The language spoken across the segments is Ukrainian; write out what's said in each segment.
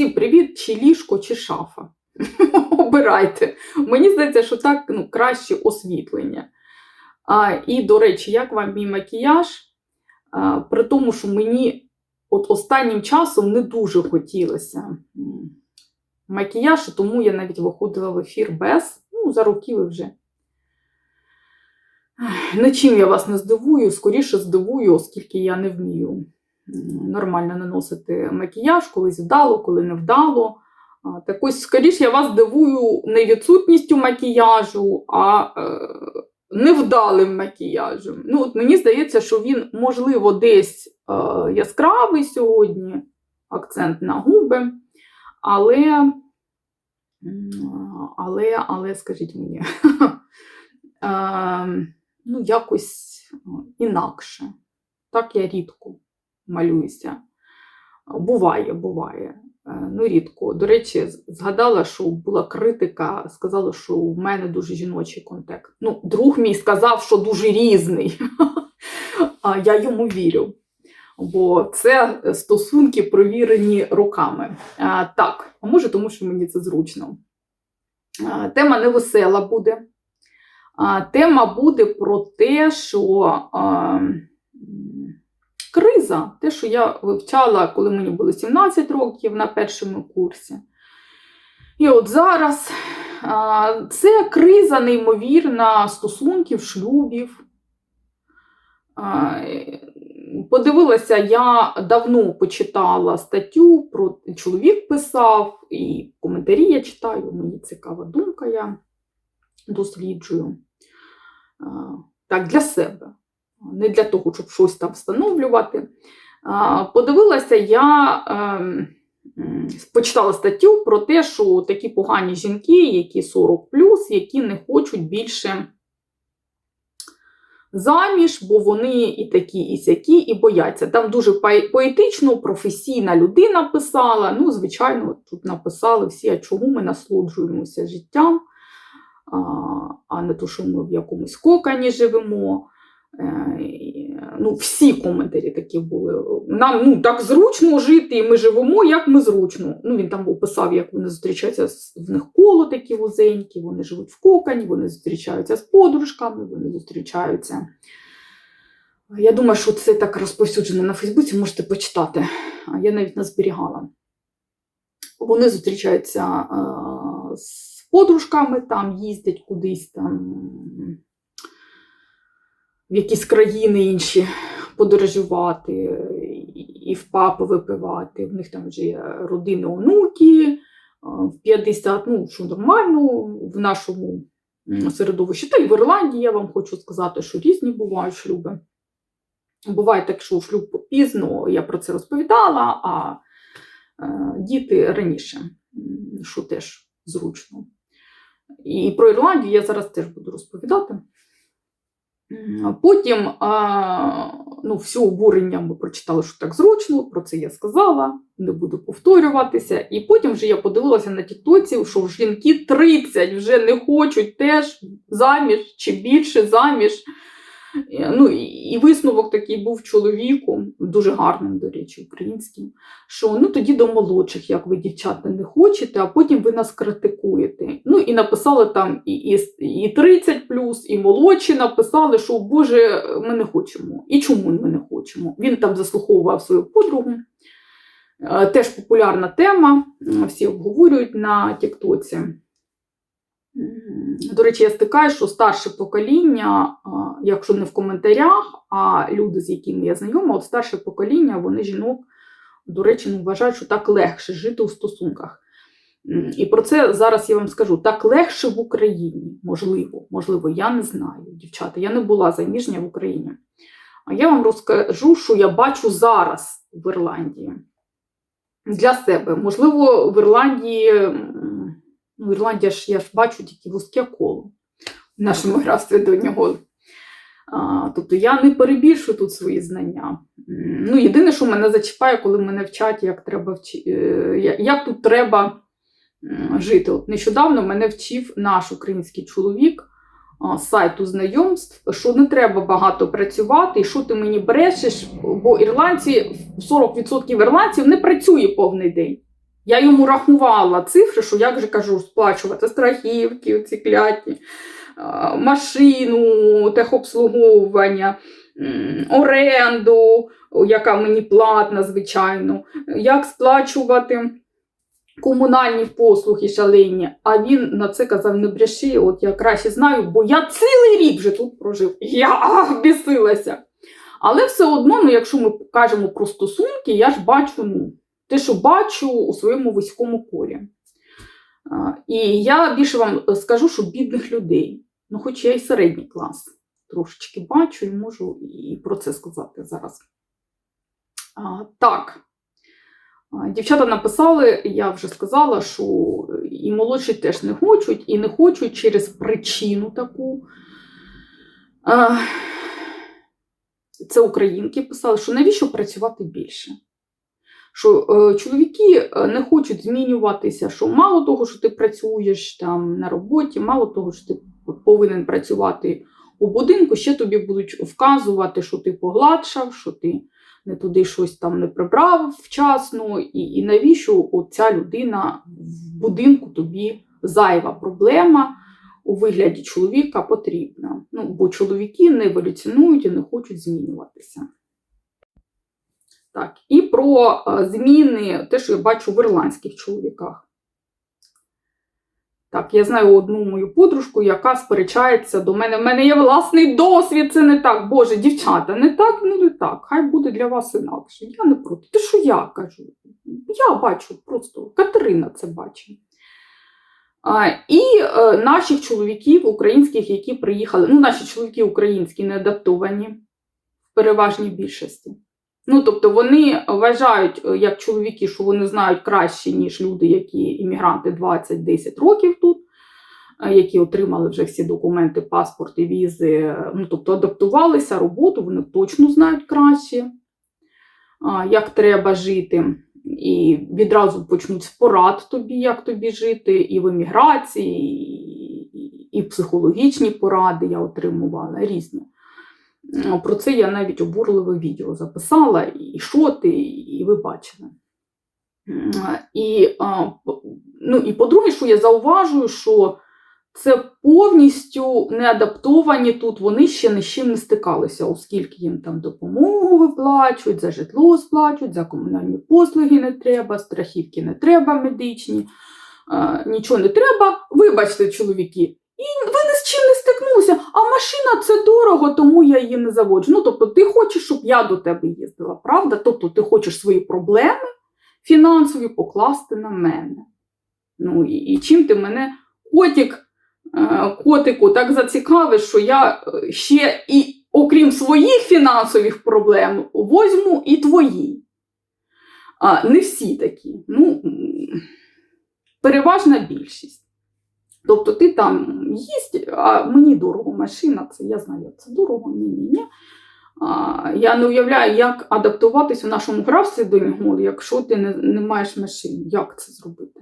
Всім привіт, чи ліжко, чи шафа. Обирайте. Мені здається, що так ну, краще освітлення. А, і, до речі, як вам мій макіяж? А, при тому, що мені от останнім часом не дуже хотілося макіяж, тому я навіть виходила в ефір без, ну, за роки ви вже. Нічим я вас не здивую, скоріше здивую, оскільки я не вмію нормально наносити макіяж, колись вдало, коли не вдало. Так ось, скоріше, я вас дивую не відсутністю макіяжу, а е, невдалим макіяжем. Ну, от мені здається, що він, можливо, десь е, яскравий сьогодні, акцент на губи, але, але, але скажіть мені, е, ну, якось інакше. Так я рідко малююся. Буває, буває. Е, Ну, рідко. До речі, згадала, що була критика, сказала, що в мене дуже жіночий контекст. Ну, друг мій сказав, що дуже різний. А я йому вірю. Бо це стосунки провірені роками. А, так, а може, тому що мені це зручно. А, тема невесела буде. А, тема буде про те, що а, криза, те, що я вивчала, коли мені було 17 років на першому курсі. І от зараз це криза неймовірна стосунків, шлюбів. Подивилася, я давно почитала статтю, про чоловік писав, і коментарі я читаю, мені цікава думка, я досліджую. Так, для себе, не для того, щоб щось там встановлювати. Подивилася, я ем, почитала статтю про те, що такі погані жінки, які 40 які не хочуть більше заміж, бо вони і такі, і сякі, і бояться. Там дуже поетично, професійна людина писала. Ну, звичайно, тут написали всі, а чому ми насолоджуємося життям, а, не то, що ми в якомусь кокані живемо. Е, Ну, всі коментарі такі були. Нам ну, так зручно жити, і ми живемо, як ми зручно. Ну, він там описав, як вони зустрічаються, в них коло такі вузенькі, вони живуть в кокані, вони зустрічаються з подружками, вони зустрічаються. Я думаю, що це так розповсюджено на Фейсбуці, можете почитати. Я навіть не зберігала. Вони зустрічаються е, з подружками, там їздять кудись там в якісь країни інші подорожувати і- в папи випивати. В них там вже є родини, онуки, в 50, ну, що нормально в нашому середовищі. Та й в Ірландії я вам хочу сказати, що різні бувають шлюби. Буває так, що шлюб пізно, я про це розповідала, а е, діти раніше, що теж зручно. І про Ірландію я зараз теж буду розповідати. Потім ну, все обурення ми прочитали, що так зручно, про це я сказала, не буду повторюватися. І потім вже я подивилася на тіктоці, що жінки 30 вже не хочуть теж заміж чи більше заміж. Е, Ну, і висновок такий був чоловіку, дуже гарним, до речі, українським, що ну тоді до молодших, як ви, дівчата, не хочете, а потім ви нас критикуєте. Ну і написали там і, і, і 30 і молодші написали, що Боже, ми не хочемо. І чому ми не хочемо? Він там заслуховував свою подругу. Е, Теж популярна тема, всі обговорюють на Тіктоці. До речі, я стикаюся, що старше покоління, якщо не в коментарях, а люди, з якими я знайома, от старше покоління, вони жінок, до речі, ну, вважають, що так легше жити у стосунках. І про це зараз я вам скажу. Так легше в Україні, можливо, можливо, я не знаю, дівчата. Я не була заміжня в Україні. А я вам розкажу, що я бачу зараз в Ірландії для себе. Можливо, в Ірландії, ну, Ірландія ж я ж бачу тільки вузьке коло в нашому графстві до нього. А, тобто я не перебільшую тут свої знання. Ну, єдине, що мене зачіпає, коли мене вчать, як треба вчи... е, як тут треба жити. От нещодавно мене вчив наш український чоловік з сайту знайомств, що не треба багато працювати, і що ти мені брешеш, бо ірландці, 40% ірландців не працює повний день. Я йому рахувала цифри, що як же кажу, сплачувати страхівки, ці кляті, а, машину, техобслуговування, оренду, яка мені платна, звичайно, як сплачувати комунальні послуги шалені. А він на це казав: не бреши, от я краще знаю, бо я цілий рік вже тут прожив. Я ах, бісилася. Але все одно, ну, якщо ми кажемо про стосунки, я ж бачу ну, те, що бачу у своєму вузькому колі. І я більше вам скажу, що бідних людей, ну хоч я і середній клас трошечки бачу і можу і про це сказати зараз. Так. Дівчата написали, я вже сказала, що і молодші теж не хочуть, і не хочуть через причину таку. Це українки писали, що навіщо працювати більше? Що е, чоловіки е, не хочуть змінюватися, що мало того, що ти працюєш там на роботі, мало того, що ти повинен працювати у будинку, ще тобі будуть вказувати, що ти погладшав, що ти не туди щось там не прибрав вчасно, і, і навіщо ця людина в будинку тобі зайва проблема у вигляді чоловіка потрібна. Ну, бо чоловіки не еволюціонують і не хочуть змінюватися. Так, і про е, зміни, те, що я бачу в ірландських чоловіках. Так, я знаю одну мою подружку, яка сперечається до мене. В мене є власний досвід, це не так. Боже, дівчата, не так, ну не так. Хай буде для вас інакше. Я не проти. Те, що я кажу? Я бачу просто Катерина це бачить. І е, наших чоловіків українських, які приїхали, ну, наші чоловіки українські не адаптовані в переважній більшості. Ну, тобто вони вважають, е, як чоловіки, що вони знають краще, ніж люди, які іммігранти 20-10 років тут, е, які отримали вже всі документи, паспорти, візи, е, ну, тобто адаптувалися, роботу, вони точно знають краще, як треба жити. І відразу почнуть з порад тобі, як тобі жити, і в еміграції, і, і психологічні поради я отримувала різні. Про це я навіть обурливе відео записала, і шоти, і ви бачили. І, ну, і по-друге, що я зауважую, що це повністю не адаптовані тут, вони ще ні з чим не стикалися, оскільки їм там допомогу виплачують, за житло сплачують, за комунальні послуги не треба, страхівки не треба медичні, нічого не треба. Вибачте, чоловіки, і ви чим не стикнулися, а машина це дорого, тому я її не заводжу. Ну, тобто, ти хочеш, щоб я до тебе їздила, правда? Тобто, ти хочеш свої проблеми фінансові покласти на мене. Ну, і, і чим ти мене, котик, е, котику, так зацікавиш, що я е, ще і, окрім своїх фінансових проблем, возьму і твої. А, не всі такі. Ну, переважна більшість. Тобто ти там їсть, а мені дорого машина, це я знаю, як це дорого, ні, ні, ні. Я не уявляю, як адаптуватись у нашому графстві до нього, якщо ти не, не маєш машини. Як це зробити?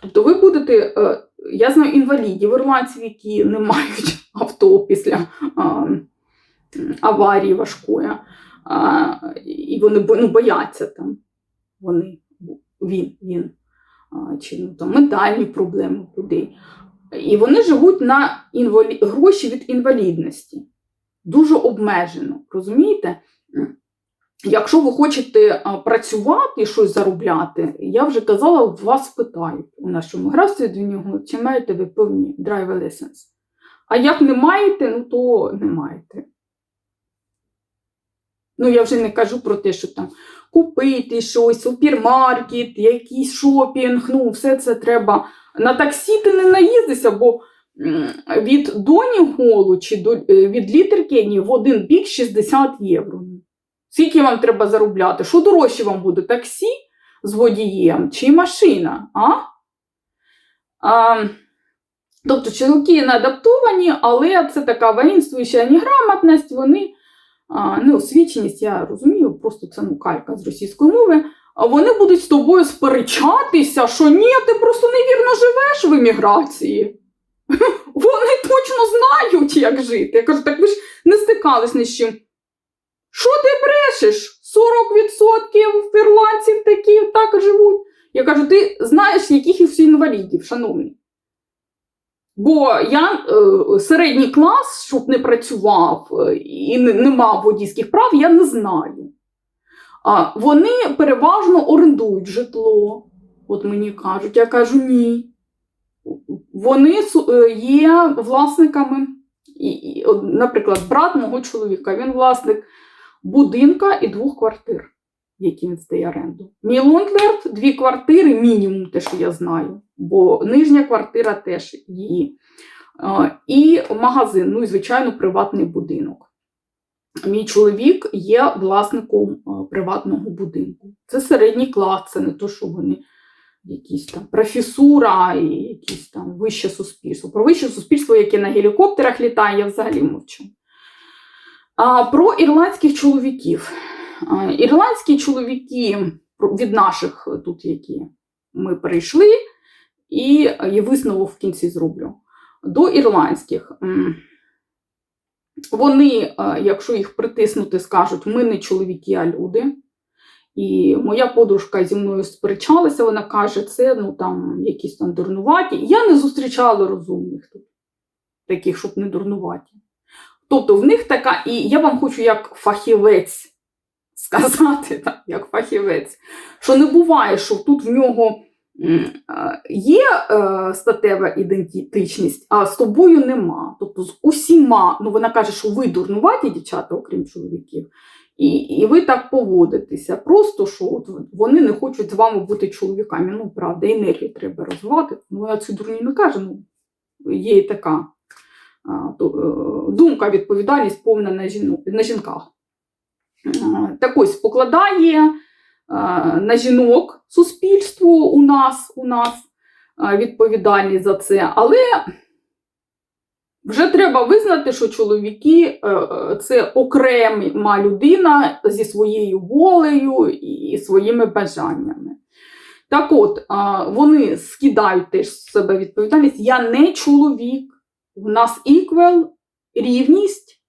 Тобто ви будете, е, я знаю інвалідів, ірландців, які не мають авто після аварії важкої, і вони ну, бояться там. Вони, він, він, чи ну, там, ментальні проблеми у людей. І вони живуть на інвалі... гроші від інвалідності. Дуже обмежено. Розумієте? Якщо ви хочете працювати і щось заробляти, я вже казала, вас питають у нашому графстві до нього, чи маєте ви певні driver license. А як не маєте, ну то не маєте. Ну, я вже не кажу про те, що там купити щось, супермаркет, якийсь шопінг, ну, все це треба. На таксі ти не наїздишся, бо від Доні Голу чи до, е, від літер Кені в один бік 60 євро. Скільки вам треба заробляти? Що дорожче вам буде? Таксі з водієм чи машина? А? А, тобто чоловіки не адаптовані, але це така воїнствуюча неграмотність, вони неосвіченість, я розумію, просто це ну, калька з російської мови. Вони будуть з тобою сперечатися, що ні, ти просто невірно живеш в еміграції. Вони точно знають, як жити. Я кажу, так ви ж не стикались ні з чим. Що ти брешеш? 40% ірландців такі так живуть. Я кажу, ти знаєш, яких інвалідів, шановний. Бо я е, середній клас, щоб не працював е, і не, мав водійських прав, я не знаю. А вони переважно орендують житло. От мені кажуть, я кажу ні. Вони е, є власниками, наприклад, брат мого чоловіка, він власник будинка і двох квартир, які він здає оренду. Мій лондерт дві квартири, мінімум, те, що я знаю, бо нижня квартира теж її. І магазин, ну і звичайно, приватний будинок. Мій чоловік є власником приватного будинку. Це середній клас, це не то, що вони якісь там професура і якісь там вище суспільство. Про вище суспільство, яке на гелікоптерах літає, я взагалі мовчу. А, про ірландських чоловіків. Ірландські чоловіки від наших тут, які ми перейшли, і є висновок в кінці зроблю. До ірландських. Вони, е, якщо їх притиснути, скажуть, ми не чоловіки, а люди. І моя подружка зі мною сперечалася, вона каже, це ну там якісь там дурнуваті. Я не зустрічала розумних тут, таких, щоб не дурнуваті. Тобто в них така, і я вам хочу як фахівець сказати, так, як фахівець, що не буває, що тут в нього є е, статева ідентичність, а з тобою нема. Тобто з усіма, ну вона каже, що ви дурнуваті дівчата, окрім чоловіків. І, і ви так поводитеся. Просто що от вони не хочуть з вами бути чоловіками. Ну, правда, енергію треба розвивати. Ну, вона цю дурні не каже. Ну, є і така е, думка, відповідальність повна на, жіно, на жінках. А, Так ось покладає на жінок суспільство у нас, у нас відповідальність за це. Але вже треба визнати, що чоловіки е, е, це окрема людина зі своєю волею і своїми бажаннями. Так от, вони скидають теж з себе відповідальність. Я не чоловік, в нас іквел, рівність.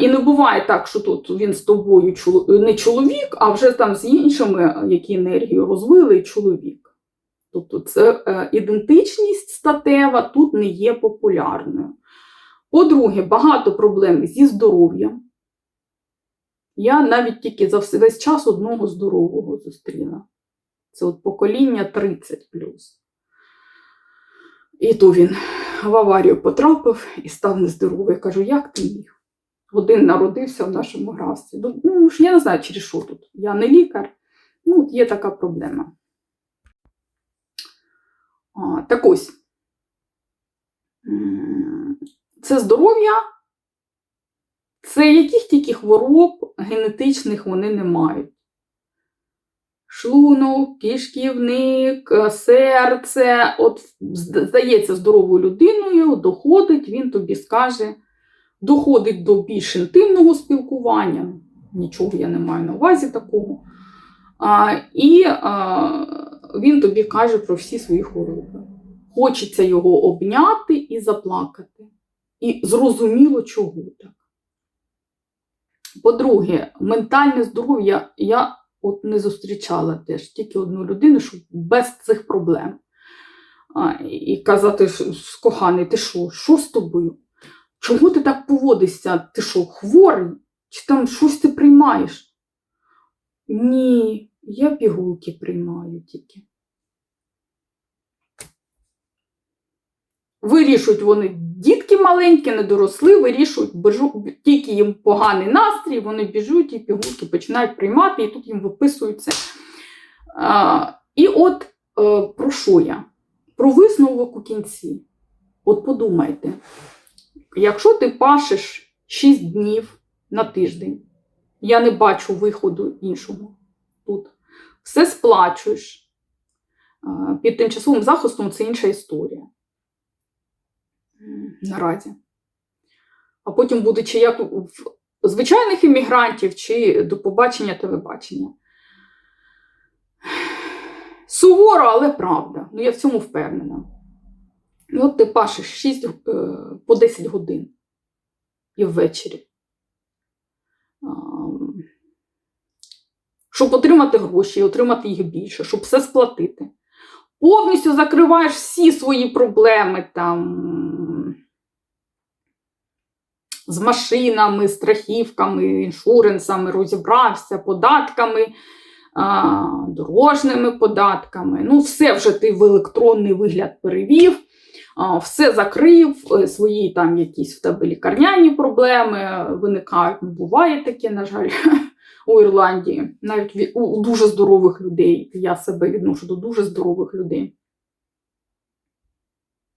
І не буває так, що тут він з тобою не чоловік, а вже там з іншими, які енергію розвили, чоловік. Тобто це е, ідентичність статева тут не є популярною. По-друге, багато проблем зі здоров'ям. Я навіть тільки за весь час одного здорового зустріла. Це от покоління 30 І то він в аварію потрапив і став нездоровий. Я кажу, як ти міг? Один народився в нашому графстві. Ну, я не знаю, через що тут. Я не лікар. Ну, от є така проблема. А, так ось. Це здоров'я, це яких тільки хвороб генетичних вони не мають. Шлунок, кишківник, е, серце. От здається здоровою людиною, доходить, він тобі скаже, доходить до більш інтимного спілкування. Нічого я не маю на увазі такого. А, і а, він тобі каже про всі свої хвороби. Хочеться його обняти і заплакати. І зрозуміло, чого так. По-друге, ментальне здоров'я я от не зустрічала теж тільки одну людину, що без цих проблем. А, і казати, коханий, ти що, що з тобою? Чому ти так поводишся? Ти що, хворий? Чи там щось ти приймаєш? Ні, я пігулки приймаю тільки. Вирішують вони, дітки маленькі, не доросли, вирішують, бежу, тільки їм поганий настрій, вони біжуть і пігулки починають приймати, і тут їм виписуються. А, і от е, про що я? Про висновок у кінці. От подумайте, якщо ти пашеш 6 днів на тиждень, я не бачу виходу іншого тут. Все сплачуєш. Під тимчасовим захистом це інша історія. Наразі. А потім буде чи як в звичайних іммігрантів, чи до побачення телебачення. Суворо, але правда. Ну, я в цьому впевнена. І от ти пашеш 6 е, по 10 годин і ввечері. Щоб отримати гроші і отримати їх більше, щоб все сплатити. Повністю закриваєш всі свої проблеми там з машинами, страхівками, іншуренсами, розібрався, податками, а, дорожніми податками. Ну, все вже ти в електронний вигляд перевів, все закрив, е, свої там якісь в тебе лікарняні проблеми виникають. Ну, буває таке, на жаль, у Ірландії, навіть у дуже здорових людей. Я себе відношу до дуже здорових людей.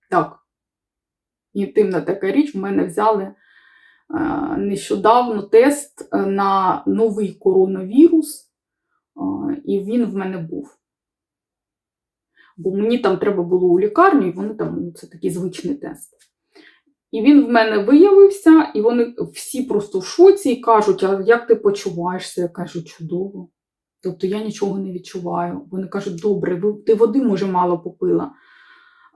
Так. Інтимна така річ, в мене взяли е, нещодавно тест е, на новий коронавірус, і він в мене був. Бо мені там треба було у лікарню, і вони там, ну, це такий звичний тест. І він в мене виявився, і вони всі просто в шоці і кажуть: а як ти почуваєшся? Я кажу, чудово. Тобто я нічого не відчуваю. Вони кажуть, добре, ти води, може, мало попила.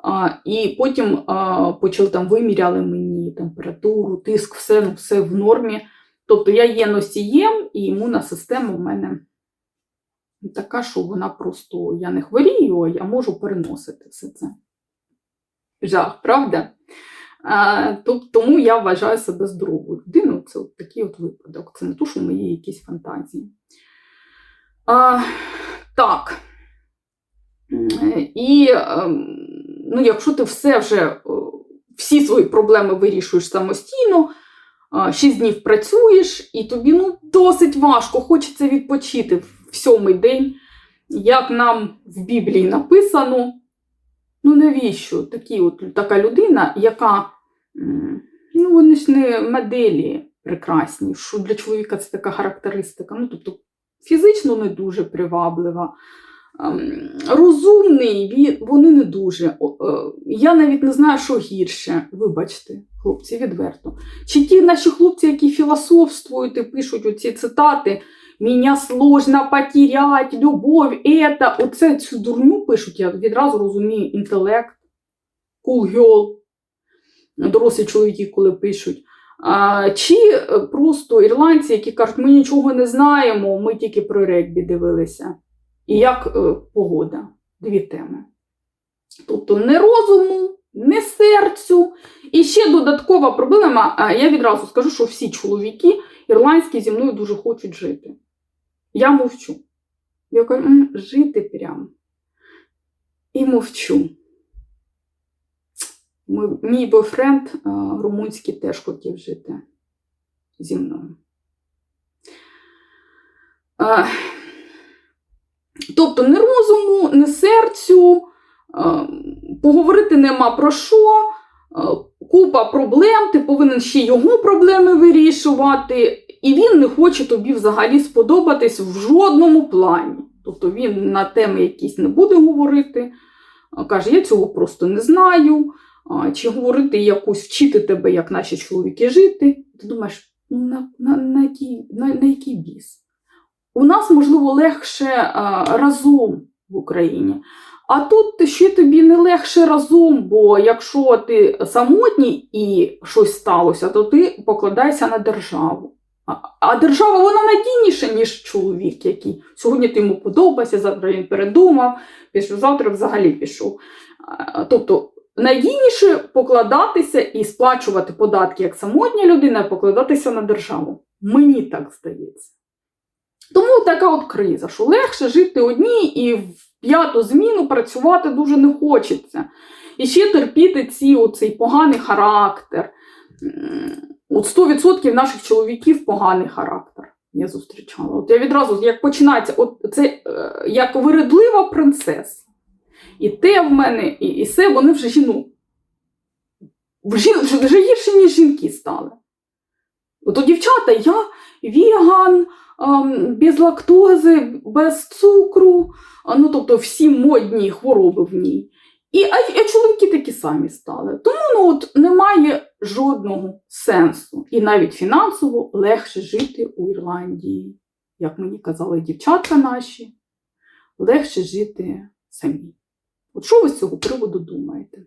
А, і потім а, почали там виміряли мені температуру, тиск, все, ну, все в нормі. Тобто я є носієм, і імунна система в мене така, що вона просто я не хворію, а я можу переносити все це. Жах, правда? А, тоб- тому я вважаю себе здоровою людиною. Це от такий от випадок. Це не то, що мої якісь фантазії. А, так. І ем, ну, якщо ти все вже е, всі свої проблеми вирішуєш самостійно, а, шість днів працюєш, і тобі ну, досить важко, хочеться відпочити в сьомий день, як нам в Біблії написано. Ну, навіщо такі от, така людина, яка, ну, вони ж не моделі прекрасні, що для чоловіка це така характеристика. Ну, тобто фізично не дуже приваблива. ем, Розумний, вони не дуже. Е, Я навіть не знаю, що гірше. Вибачте, хлопці, відверто. Чи ті наші хлопці, які філософствують і пишуть оці цитати, Меня сложно потерять, любов, это. Оце цю дурню пишуть, я відразу розумію інтелект, cool girl, дорослі чоловіки, коли пишуть. А, чи е, просто ірландці, які кажуть, ми нічого не знаємо, ми тільки про регбі дивилися. І як е, погода. Дві теми. Тобто не розуму, не серцю. І ще додаткова проблема, я відразу скажу, що всі чоловіки ірландські зі мною дуже хочуть жити. Я мовчу. Я кажу, «М, жити прям. І мовчу. Мій, бойфренд румунський теж хотів жити зі мною. Тобто не розуму, не серцю, поговорити нема про що, купа проблем, ти повинен ще його проблеми вирішувати, і він не хоче тобі взагалі сподобатись в жодному плані. Тобто він на теми якісь не буде говорити, каже, я цього просто не знаю. Чи говорити якусь вчити тебе, як наші чоловіки жити. Ти думаєш, ну на, на, на, який, на, на який біс? У нас, можливо, легше а, разом в Україні. А тут ще тобі не легше разом, бо якщо ти самотній і щось сталося, то ти покладаєшся на державу. А, а держава вона надійніша, ніж чоловік, який сьогодні ти йому подобається, завтра він передумав, пішов, взагалі пішов. Тобто надійніше покладатися і сплачувати податки як самотня людина, і покладатися на державу. Мені так здається. Тому така от криза, що легше жити одній і в п'яту зміну працювати дуже не хочеться. І ще терпіти ці, оцей поганий характер. От 100% наших чоловіків поганий характер. Я зустрічала. От я відразу, як починається, от це е, як виредлива принцеса. І те в мене, і, і все, вони вже жіну. Вже, вже, гірше, ніж жінки стали. От дівчата я віган, ем, без лактози, без цукру, ну тобто всі модні хвороби в ній. І, а, а чоловіки такі самі стали. Тому ну, от, немає жодного сенсу. І навіть фінансово легше жити у Ірландії. Як мені казали дівчатка наші, легше жити самі. От що ви з цього приводу думаєте?